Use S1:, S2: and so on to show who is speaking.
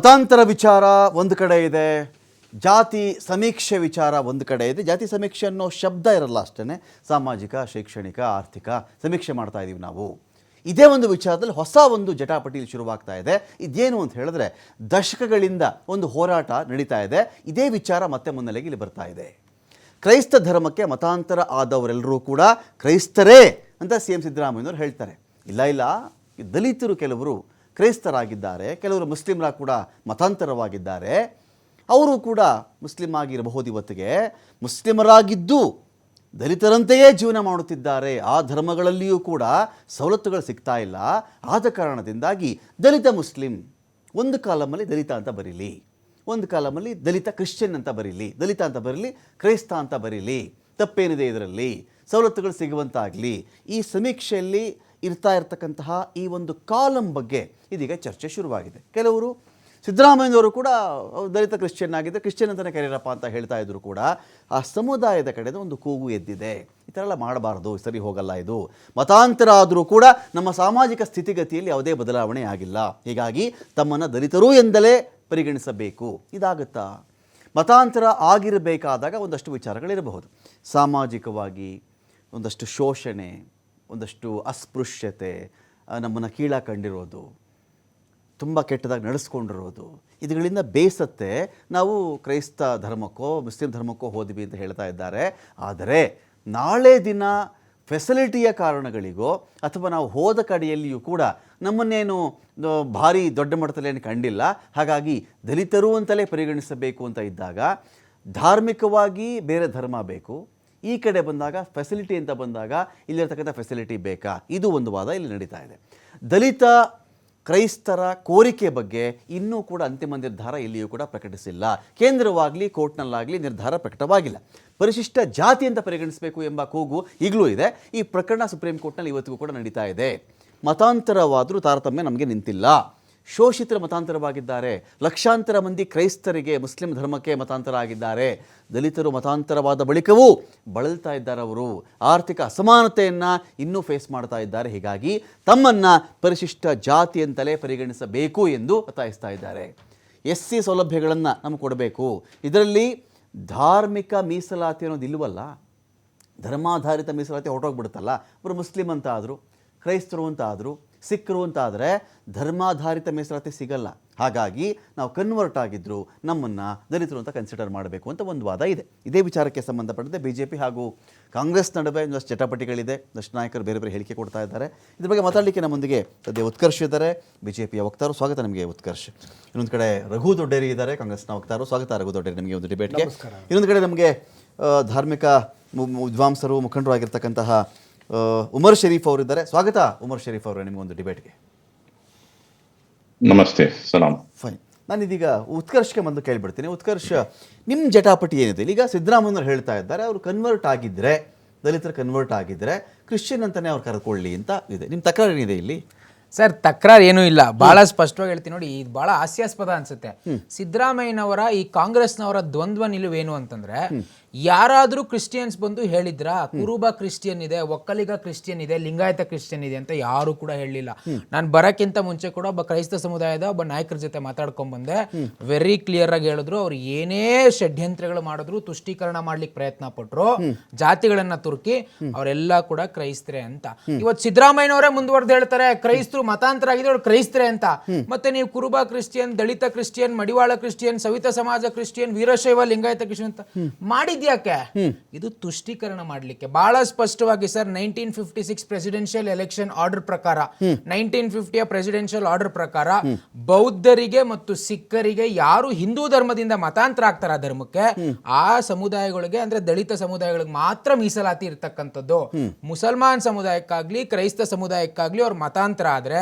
S1: ಮತಾಂತರ ವಿಚಾರ ಒಂದು ಕಡೆ ಇದೆ, ಜಾತಿ ಸಮೀಕ್ಷೆ ವಿಚಾರ ಒಂದು ಕಡೆ ಇದೆ. ಜಾತಿ ಸಮೀಕ್ಷೆ ಅನ್ನೋ ಶಬ್ದ ಇರಲ್ಲ ಅಷ್ಟೇ ಸಾಮಾಜಿಕ, ಶೈಕ್ಷಣಿಕ, ಆರ್ಥಿಕ ಸಮೀಕ್ಷೆ ಮಾಡ್ತಾ ಇದ್ದೀವಿ ನಾವು. ಇದೇ ಒಂದು ವಿಚಾರದಲ್ಲಿ ಹೊಸ ಒಂದು ಜಟಾಪಟಿ ಶುರುವಾಗ್ತಾ ಇದೆ. ಇದೇನು ಅಂತ ಹೇಳಿದ್ರೆ, ದಶಕಗಳಿಂದ ಒಂದು ಹೋರಾಟ ನಡೀತಾ ಇದೆ. ಇದೇ ವಿಚಾರ ಮತ್ತೆ ಮುನ್ನೆಲೆಗೆ ಇಲ್ಲಿ ಬರ್ತಾ ಇದೆ. ಕ್ರೈಸ್ತ ಧರ್ಮಕ್ಕೆ ಮತಾಂತರ ಆದವರೆಲ್ಲರೂ ಕೂಡ ಕ್ರೈಸ್ತರೇ ಅಂತ ಸಿ ಎಂ ಸಿದ್ದರಾಮಯ್ಯನವರು ಹೇಳ್ತಾರೆ. ಇಲ್ಲ ಇಲ್ಲ, ದಲಿತರು ಕೆಲವರು ಕ್ರೈಸ್ತರಾಗಿದ್ದಾರೆ, ಕೆಲವರು ಮುಸ್ಲಿಮರ ಕೂಡ ಮತಾಂತರವಾಗಿದ್ದಾರೆ, ಅವರು ಕೂಡ ಮುಸ್ಲಿಮ್ ಆಗಿರಬಹುದು ಇವತ್ತಿಗೆ. ಮುಸ್ಲಿಮರಾಗಿದ್ದು ದಲಿತರಂತೆಯೇ ಜೀವನ ಮಾಡುತ್ತಿದ್ದಾರೆ, ಆ ಧರ್ಮಗಳಲ್ಲಿಯೂ ಕೂಡ ಸವಲತ್ತುಗಳು ಸಿಗ್ತಾ ಇಲ್ಲ. ಆದ ಕಾರಣದಿಂದಾಗಿ ದಲಿತ ಮುಸ್ಲಿಂ ಒಂದು ಕಾಲಮಲ್ಲಿ ದಲಿತ ಅಂತ ಬರೀಲಿ, ಒಂದು ಕಾಲಮಲ್ಲಿ ದಲಿತ ಕ್ರಿಶ್ಚಿಯನ್ ಅಂತ ಬರೀಲಿ, ದಲಿತ ಅಂತ ಬರೀಲಿ, ಕ್ರೈಸ್ತ ಅಂತ ಬರೀಲಿ. ತಪ್ಪೇನಿದೆ ಇದರಲ್ಲಿ? ಸವಲತ್ತುಗಳು ಸಿಗುವಂತಾಗಲಿ. ಈ ಸಮೀಕ್ಷೆಯಲ್ಲಿ ಇರ್ತಾ ಇರತಕ್ಕಂತಹ ಈ ಒಂದು ಕಾಲಂ ಬಗ್ಗೆ ಇದೀಗ ಚರ್ಚೆ ಶುರುವಾಗಿದೆ. ಕೆಲವರು ಸಿದ್ದರಾಮಯ್ಯನವರು ಕೂಡ ದಲಿತ ಕ್ರಿಶ್ಚಿಯನ್ ಆಗಿದ್ದರೆ ಕ್ರಿಶ್ಚಿಯನ್ ಅಂತಲೇ ಕರೀರಪ್ಪ ಅಂತ ಹೇಳ್ತಾ ಇದ್ರು ಕೂಡ, ಆ ಸಮುದಾಯದ ಕಡೆದು ಒಂದು ಕೂಗು ಎದ್ದಿದೆ. ಈ ಥರ ಎಲ್ಲ ಮಾಡಬಾರ್ದು, ಸರಿ ಹೋಗಲ್ಲ ಇದು. ಮತಾಂತರ ಆದರೂ ಕೂಡ ನಮ್ಮ ಸಾಮಾಜಿಕ ಸ್ಥಿತಿಗತಿಯಲ್ಲಿ ಯಾವುದೇ ಬದಲಾವಣೆ ಆಗಿಲ್ಲ. ಹೀಗಾಗಿ ತಮ್ಮನ್ನು ದಲಿತರು ಎಂದಲೇ ಪರಿಗಣಿಸಬೇಕು. ಇದಾಗುತ್ತಾ? ಮತಾಂತರ ಆಗಿರಬೇಕಾದಾಗ ಒಂದಷ್ಟು ವಿಚಾರಗಳಿರಬಹುದು. ಸಾಮಾಜಿಕವಾಗಿ ಒಂದಷ್ಟು ಶೋಷಣೆ ಒಂದಷ್ಟು ಅಸ್ಪೃಶ್ಯತೆ ನಮ್ಮನ್ನು ಕೀಳಾ ಕಂಡಿರೋದು ತುಂಬ ಕೆಟ್ಟದಾಗಿ ನಡೆಸ್ಕೊಂಡಿರೋದು. ಇದುಗಳಿಂದ ಬೇಸತ್ತೆ. ನಾವು ಕ್ರೈಸ್ತ ಧರ್ಮಕ್ಕೋ, ಮುಸ್ಲಿಂ ಧರ್ಮಕ್ಕೋ ಹೋದ್ವಿ ಅಂತ ಹೇಳ್ತಾ ಇದ್ದಾರೆ. ಆದರೆ ನಾಳೆ ದಿನ ಫೆಸಿಲಿಟಿಯ ಕಾರಣಗಳಿಗೋ, ಅಥವಾ ನಾವು ಹೋದ ಕಡೆಯಲ್ಲಿಯೂ ಕೂಡ ನಮ್ಮನ್ನೇನು ಭಾರಿ ದೊಡ್ಡ ಮಟ್ಟದಲ್ಲೇನು ಕಂಡಿಲ್ಲ. ಹಾಗಾಗಿ ದಲಿತರು ಅಂತಲೇ ಪರಿಗಣಿಸಬೇಕು ಅಂತ ಇದ್ದಾಗ ಧಾರ್ಮಿಕವಾಗಿ ಬೇರೆ ಧರ್ಮ ಬೇಕು. ಈ ಕಡೆ ಬಂದಾಗ ಫೆಸಿಲಿಟಿ ಅಂತ ಬಂದಾಗ ಇಲ್ಲಿರ್ತಕ್ಕಂಥ ಫೆಸಿಲಿಟಿ ಬೇಕಾ? ಇದು ಒಂದು ವಾದ ಇಲ್ಲಿ ನಡೀತಾ ಇದೆ. ದಲಿತ ಕ್ರೈಸ್ತರ ಕೋರಿಕೆ ಬಗ್ಗೆ ಇನ್ನೂ ಕೂಡ ಅಂತಿಮ ನಿರ್ಧಾರ ಇಲ್ಲಿಯೂ ಕೂಡ ಪ್ರಕಟಿಸಿಲ್ಲ. ಕೇಂದ್ರವಾಗಲಿ, ಕೋರ್ಟ್ನಲ್ಲಾಗಲಿ ನಿರ್ಧಾರ ಪ್ರಕಟವಾಗಿಲ್ಲ. ಪರಿಶಿಷ್ಟ ಜಾತಿ ಅಂತ ಪರಿಗಣಿಸಬೇಕು ಎಂಬ ಕೂಗು ಈಗಲೂ ಇದೆ. ಈ ಪ್ರಕರಣ ಸುಪ್ರೀಂ ಕೋರ್ಟ್ನಲ್ಲಿ ಇವತ್ತಿಗೂ ಕೂಡ ನಡೀತಾ ಇದೆ. ಮತಾಂತರವಾದರೂ ತಾರತಮ್ಯ ನಮಗೆ ನಿಂತಿಲ್ಲ. ಶೋಷಿತರ ಮತಾಂತರವಾಗಿದ್ದಾರೆ. ಲಕ್ಷಾಂತರ ಮಂದಿ ಕ್ರೈಸ್ತರಿಗೆ ಮುಸ್ಲಿಂ ಧರ್ಮಕ್ಕೆ ಮತಾಂತರ ಆಗಿದ್ದಾರೆ ದಲಿತರು ಮತಾಂತರವಾದ ಬಳಿಕವೂ ಬಳಲ್ತಾ ಇದ್ದಾರೆ ಅವರು. ಆರ್ಥಿಕ ಅಸಮಾನತೆಯನ್ನು ಇನ್ನೂ ಫೇಸ್ ಮಾಡ್ತಾ ಇದ್ದಾರೆ. ಹೀಗಾಗಿ ತಮ್ಮನ್ನು ಪರಿಶಿಷ್ಟ ಜಾತಿ ಅಂತಲೇ ಪರಿಗಣಿಸಬೇಕು ಎಂದು ಒತ್ತಾಯಿಸ್ತಾ ಇದ್ದಾರೆ. ಎಸ್ ಸಿ ಸೌಲಭ್ಯಗಳನ್ನು ನಮಗೆ ಕೊಡಬೇಕು. ಇದರಲ್ಲಿ ಧಾರ್ಮಿಕ ಮೀಸಲಾತಿ ಅನ್ನೋದು ಇಲ್ವಲ್ಲ? ಧರ್ಮಾಧಾರಿತ ಮೀಸಲಾತಿ ಹೊರಟೋಗ್ಬಿಡುತ್ತಲ್ಲ? ಅವರು ಮುಸ್ಲಿಂ ಅಂತ ಆದರು, ಕ್ರೈಸ್ತರು ಅಂತ ಆದರು ಸಿಖ್ರು ಅಂತ ಆದರೆ ಧರ್ಮಾಧಾರಿತ ಮೀಸಲಾತಿ ಸಿಗಲ್ಲ. ಹಾಗಾಗಿ ನಾವು ಕನ್ವರ್ಟ್ ಆಗಿದ್ದರೂ ನಮ್ಮನ್ನು ದಲಿತರು ಅಂತ ಕನ್ಸಿಡರ್ ಮಾಡಬೇಕು ಅಂತ ಒಂದು ವಾದ ಇದೆ. ಇದೇ ವಿಚಾರಕ್ಕೆ ಸಂಬಂಧಪಟ್ಟಂತೆ ಬಿ ಜೆ ಪಿ ಹಾಗೂ ಕಾಂಗ್ರೆಸ್ ನಡುವೆ ಒಂದಷ್ಟು ಚಟಪಟಿಗಳಿದೆ. ಒಂದಷ್ಟು ನಾಯಕರು ಬೇರೆ ಬೇರೆ ಹೇಳಿಕೆ ಕೊಡ್ತಾ ಇದ್ದಾರೆ. ಇದ್ರ ಬಗ್ಗೆ ಮಾತಾಡಲಿಕ್ಕೆ ನಮ್ಮೊಂದಿಗೆ ಸದ್ಯ ಉತ್ಕರ್ಷ ಇದ್ದಾರೆ. ಬಿ ಜೆ ಪಿಯ ವಕ್ತಾರು ಸ್ವಾಗತ ನಿಮಗೆ ಉತ್ಕರ್ಷ. ಇನ್ನೊಂದು ಕಡೆ ರಘು ದೊಡ್ಡೇರಿ ಇದ್ದಾರೆ ಕಾಂಗ್ರೆಸ್ನ ವಕ್ತಾರು. ಸ್ವಾಗತ ರಘು ದೊಡ್ಡೇರಿ ನಿಮಗೆ ಒಂದು ಡಿಬೇಟ್ಗೆ ಇನ್ನೊಂದು ಕಡೆ ನಮಗೆ ಧಾರ್ಮಿಕ ವಿದ್ವಾಂಸರು ಮುಖಂಡರು ಆಗಿರ್ತಕ್ಕಂತಹ ಉಮರ್ ಶರೀಫ್ ಅವರಿದ್ದಾರೆ. ಸ್ವಾಗತ ಉಮರ್ ಶರೀಫ್ ಅವರೇ ನಿಮಗೊಂದು ಡಿಬೇಟ್ಗೆ
S2: ನಮಸ್ತೆ ಸಲಾಂ.
S1: ಫೈನ್. ನಾನು ಇದೀಗ ಉತ್ಕರ್ಷಕ್ಕೆ ಬಂದು ಕೇಳ್ಬಿಡ್ತೀನಿ. ಉತ್ಕರ್ಷ ನಿಮ್ಮ ಜಟಾಪಟಿ ಏನಿದೆ? ಈಗ ಸಿದ್ದರಾಮಯ್ಯವ್ರು ಹೇಳ್ತಾ ಇದ್ದಾರೆ ಅವರು ಕನ್ವರ್ಟ್ ಆಗಿದ್ರೆ ದಲಿತರು ಕನ್ವರ್ಟ್ ಆಗಿದ್ರೆ ಕ್ರಿಶ್ಚಿಯನ್ ಅಂತಾನೆ ಅವ್ರು ಕರೆದುಕೊಳ್ಳಿ ಅಂತ ಇದೆ. ನಿಮ್ಮ ತಕರಾರು ಏನಿದೆ ಇಲ್ಲಿ?
S3: ಸರ್ ತಕರಾರು ಏನೂ ಇಲ್ಲ. ಬಹಳ ಸ್ಪಷ್ಟವಾಗಿ ಹೇಳ್ತೀನಿ ನೋಡಿ ಇದು ಬಹಳ ಹಾಸ್ಯಾಸ್ಪದ ಅನ್ಸುತ್ತೆ. ಸಿದ್ದರಾಮಯ್ಯನವರ ಈ ಕಾಂಗ್ರೆಸ್ನವರ ದ್ವಂದ್ವ ನಿಲುವೇನು ಅಂತಂದ್ರೆ ಯಾರಾದ್ರೂ ಕ್ರಿಶ್ಚಿಯನ್ಸ್ ಬಂದು ಹೇಳಿದ್ರಾ, ಕುರುಬ ಕ್ರಿಶ್ಚಿಯನ್ ಇದೆ ಒಕ್ಕಲಿಗ ಕ್ರಿಶ್ಚಿಯನ್ ಇದೆ ಲಿಂಗಾಯತ ಕ್ರಿಶ್ಚಿಯನ್ ಇದೆ ಅಂತ ಯಾರು ಕೂಡ ಹೇಳಿಲ್ಲ ನಾನು ಬರಕ್ಕಿಂತ ಮುಂಚೆ ಕೂಡ ಒಬ್ಬ ಕ್ರೈಸ್ತ ಸಮುದಾಯದ ಒಬ್ಬ ನಾಯಕರ ಜೊತೆ ಮಾತಾಡ್ಕೊಂಡ್ ಬಂದೆ. ವೆರಿ ಕ್ಲಿಯರ್ ಆಗಿ ಹೇಳಿದ್ರು, ಅವ್ರು ಏನೇ ಷಡ್ಯಂತ್ರಗಳು ಮಾಡಿದ್ರು, ತುಷ್ಟೀಕರಣ ಮಾಡ್ಲಿಕ್ಕೆ ಪ್ರಯತ್ನ ಪಟ್ರು. ಜಾತಿಗಳನ್ನ ತುರ್ಕಿ, ಅವರೆಲ್ಲ ಕೂಡ ಕ್ರೈಸ್ತರೆ ಅಂತ. ಇವತ್ತು ಸಿದ್ದರಾಮಯ್ಯನವರೇ ಮುಂದುವರೆದು ಹೇಳ್ತಾರೆ, ಕ್ರೈಸ್ತರು ಮತಾಂತರ ಆಗಿದೆ ಅವ್ರು ಕ್ರೈಸ್ತರೆ ಅಂತ. ಮತ್ತೆ ನೀವು Kuruba Christian, Dalit Christian, Madivala Christian, Savitha Samaj Christian, Veerashaiva, Lingayat Christian ಅಂತ ಮಾಡಿದ್ಯಾಕೆ ಇದು ತುಷ್ಟೀಕರಣ ಮಾಡ್ಲಿಕ್ಕೆ. ಬಹಳ ಸ್ಪಷ್ಟವಾಗಿ sir nineteen fifty six presidential election order ಪ್ರಕಾರ ನೈನ್ಟೀನ್ ಫಿಫ್ಟಿಯ ಪ್ರೆಸಿಡೆನ್ಷಿಯಲ್ ಆರ್ಡರ್ ಪ್ರಕಾರ ಬೌದ್ಧರಿಗೆ ಮತ್ತು ಸಿಖ್ಖರಿಗೆ ಯಾರು ಹಿಂದೂ ಧರ್ಮದಿಂದ ಮತಾಂತರ ಆಗ್ತಾರ ಆ ಧರ್ಮಕ್ಕೆ ಆ ಸಮುದಾಯಗಳಿಗೆ ಅಂದ್ರೆ ದಲಿತ ಸಮುದಾಯಗಳಿಗೆ ಮಾತ್ರ ಮೀಸಲಾತಿ ಇರ್ತಕ್ಕಂಥದ್ದು. ಮುಸಲ್ಮಾನ್ ಸಮುದಾಯಕ್ಕಾಗ್ಲಿ ಕ್ರೈಸ್ತ ಸಮುದಾಯಕ್ಕಾಗ್ಲಿ ಅವ್ರ ಮತಾಂತರ ಆದ್ರೆ